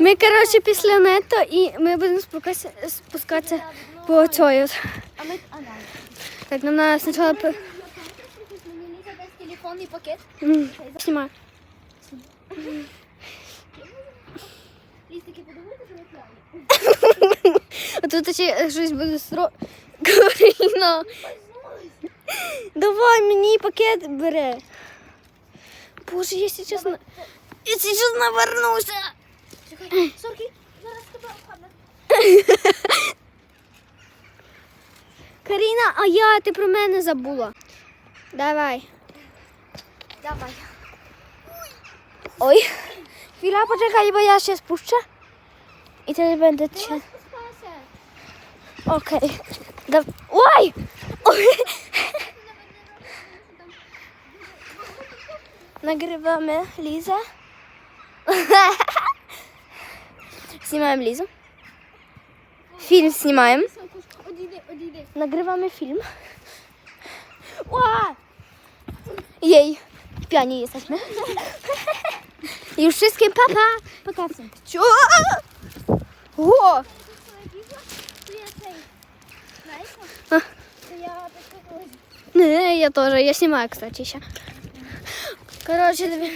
Ми, коротше, після нето і ми будемо спускатися, спускатися по ми. Так, нам треба спочатку... телефонний пакет. М, Знімай. Ліз, таки подивися, що я п'яний. А тут ще щось буде стро... Каріна. Давай мені пакет бери. Боже, я сейчас... на- Я сейчас навернуся. Чекай, сорки, зараз тебе обхадна. Каріна, а я, ти про мене забула. Давай. Давай. Ой. Хвіля, почекай, бо я ще спущу. І ти буде ще. Спускайся. Окей. Да... Ой! Ой! Нагреваем Лиза. Снимаем Лизу. Фильм снимаем. Нагреваем фильм. Ей, пьяни jesteśmy. Już wszystkim papa. Так колись. Не, я тоже. Я снимаю, кстати, еще. Короче,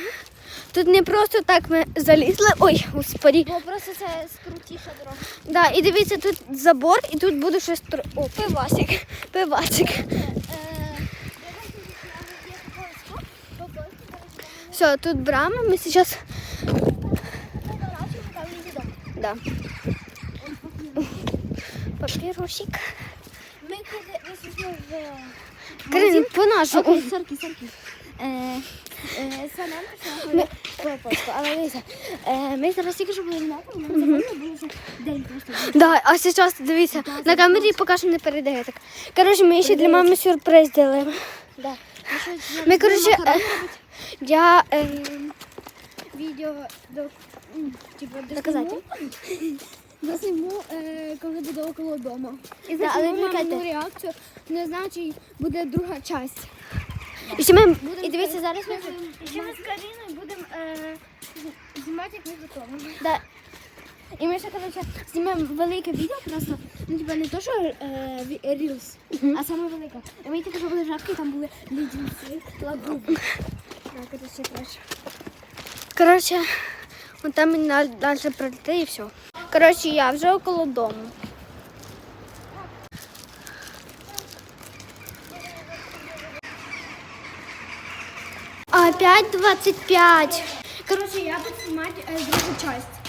тут не просто так ми залізли. Ой, господи. Бо просто це скрутіша дорога. Да, і дивіться, тут забор, і тут буде щось. тр- О, пивасик. Пивасик. Все, тут брама. Ми зараз. Да. Папірусик. Ми вийшли в Карин, по нашому. Окей, сорки, сорки. Е, е, але е, ми зараз тільки що були тому, нам забули, було вже день просто. Да, а зараз дивіться, на камері поки що не передає так. Коротше, ми ще для мами сюрприз зробили. Да. Ми щось Ми, коротше, е. Я е, відео до м, типу, до Доказати. До сниму, е, коли буде около дому. І Да, але засніму мамину реакцію. Не знаю, чи буде друга часть. І ще ми, І дивіться, зараз ми ще ми з Каріною будемо е, знімати, як ми готуємо. да, І ми ще, коротше, знімемо велике відео просто, ну, типа не то, що е, ві- Reels, а саме велике. І ми тільки що були жарки, там були лідінці, лагуби. Так, це ще краще. коротше, от там мені далі- пройти і все. Коротше, я вже около дому. Опять 25. Короче, я буду снимать э, другую часть.